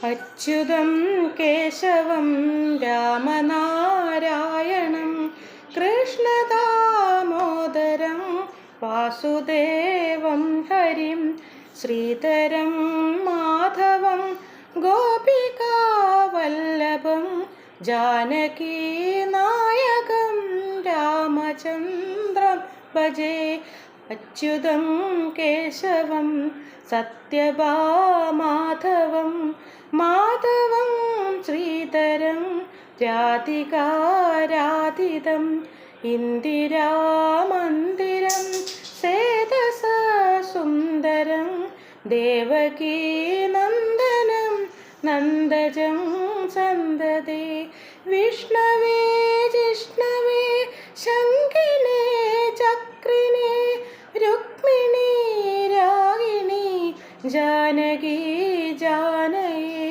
അച്യുതം കേശവം രാമനാരായണം കൃഷ്ണദാമോദരം വാസുദേവം ഹരിം ശ്രീധരം മാധവം ഗോപികാവല്ലഭം ജാനകീനായകം രാമചന്ദ്രം ഭജേ അച്യുതം കേശവം സത്യഭാമാധവം മാധവം ശ്രീധരം രാധികാരാധിതം ഇന്ദിരാമന്ദിരം സേതസ ദേവകീനന്ദനം നന്ദജം സന്തതി വിഷ്ണവേ ജാനകി ജാനയെ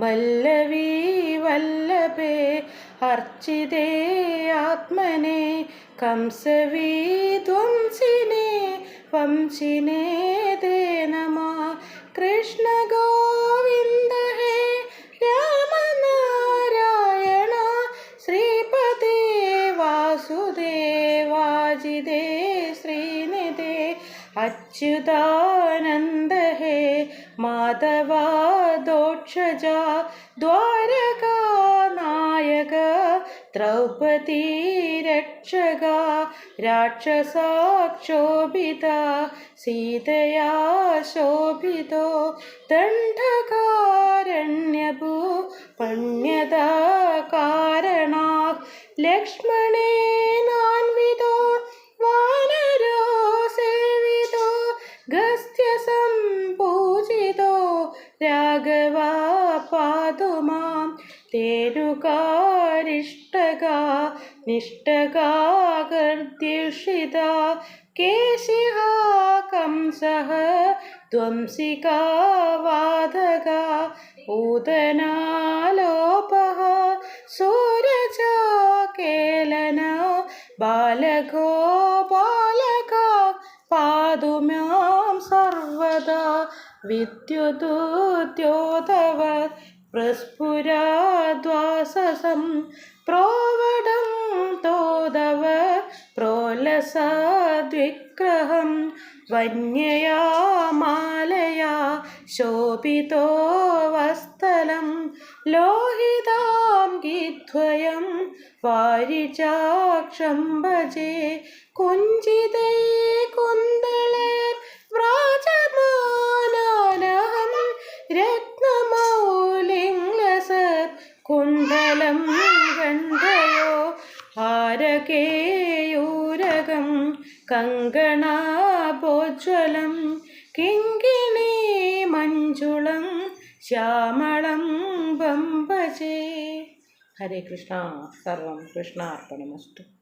വല്ലവീ വല്ലഭേ അർച്ചിതേ ആത്മനെ കംസവീ ധ്വംസിനെ വംശിനേ ദേ നമ കൃഷ്ണ ഗോവിന്ദ ഹേ രാമനാരായണ ശ്രീപദേ വാസുദേവാജിദേ അച്യുതാനന്ദ ഹേ മാധവാ ദോക്ഷജ ദ്വാരകാ നായക ദ്രൗപദീ രക്ഷക രാക്ഷസാക്ഷോഭിത സീതയാ ശോഭിതോ ദണ്ഡകാരണ്യഭൂ പണ്യത കാരണാ ലക്ഷ്മണേനാൻവിതോ രാഘവാ പാതുമാം തേരുകാരിഷ്ടകാ നിഷ്ടകാകർദ്യുഷിത കേശിഹ കംസഃ ധ്വംസികാ വാധക ഊതനാലോപः സൂരജാ കേലന ബാലകോ ബാലക പാതു മാം സർവദാ. വിദ്യുതുദ്യോതവ പ്രസ്ഫുരാദ്വാസസം പ്രോവടം തോതവ പ്രോലസദ്വിഗ്രഹം വന്യയാ മാലയാ ശോഭിതോ വസ്തലം ലോഹിതാം ഗീദ്വയം വാരിചാക്ഷം ഭജേ കുഞ്ചിതേ കുന്തളേ ഗണ്ഡയോ ഹാരകേയൂരകം കങ്കണാപോജ്വലം കിങ്കിണി മഞ്ജുളം ശ്യാമളം ബംബജേ ഹരേ കൃഷ്ണ. സർവം കൃഷ്ണാർപ്പണമസ്തു.